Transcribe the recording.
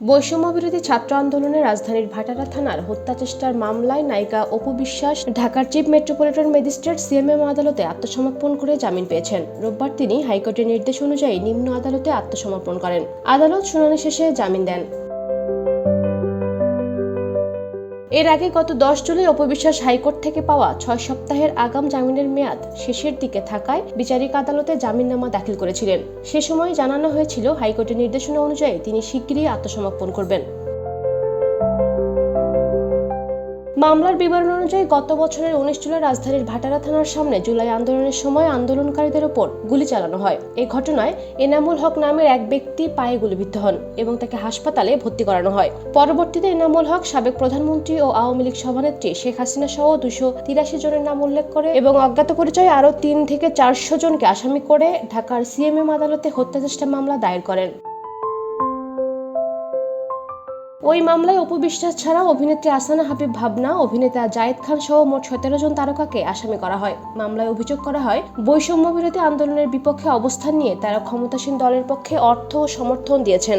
বৈষম্য বিরোধী ছাত্র আন্দোলনে রাজধানীর ভাটারা থানার হত্যা চেষ্টার মামলায় নায়িকা অপু বিশ্বাস, ঢাকার চিফ মেট্রোপলিটন ম্যাজিস্ট্রেট সিএমএম আদালতে আত্মসমর্পণ করে জামিন পেয়েছেন। রোববার তিনি হাইকোর্টের নির্দেশ অনুযায়ী নিম্ন আদালতে আত্মসমর্পণ করেন। আদালত শুনানি শেষে জামিন দেন। এর আগে গত দশ জুলাই অপবিশ্বাস হাইকোর্ট থেকে পাওয়া ছয় সপ্তাহের আগাম জামিনের মেয়াদ শেষের দিকে থাকায় বিচারিক আদালতে জামিননামা দাখিল করেছিলেন। সে সময় জানানো হয়েছিল, হাইকোর্টের নির্দেশনা অনুযায়ী তিনি শিগগিরই আত্মসমর্পণ করবেন। মামলার বিবরণ অনুযায়ী গত বছরের উনিশ জুলাই রাজধানীর ভাটারা থানার সামনে জুলাই আন্দোলনের সময় আন্দোলনকারীদের ওপর গুলি চালানো হয়। এই ঘটনায় এনামুল হক নামের এক ব্যক্তি পায়ে গুলিবিদ্ধ হন এবং তাকে হাসপাতালে ভর্তি করানো হয়। পরবর্তীতে এনামুল হক সাবেক প্রধানমন্ত্রী ও আওয়ামী লীগ সভানেত্রী শেখ হাসিনা সহ দুশো তিরাশি জনের নাম উল্লেখ করে এবং অজ্ঞাত পরিচয়ে আরও তিন থেকে চারশো জনকে আসামি করে ঢাকার সিএমএম আদালতে হত্যা চেষ্টা মামলা দায়ের করেন। ওই মামলায় অপু বিশ্বাস ছাড়া অভিনেত্রী আসানা হাবিব ভাবনা, অভিনেতা জায়েদ খান সহ মোট সতেরো জন তারকাকে আসামি করা হয়। মামলায় অভিযোগ করা হয়, বৈষম্য বিরোধী আন্দোলনের বিপক্ষে অবস্থান নিয়ে তারা ক্ষমতাসীন দলের পক্ষে অর্থ ও সমর্থন দিয়েছেন।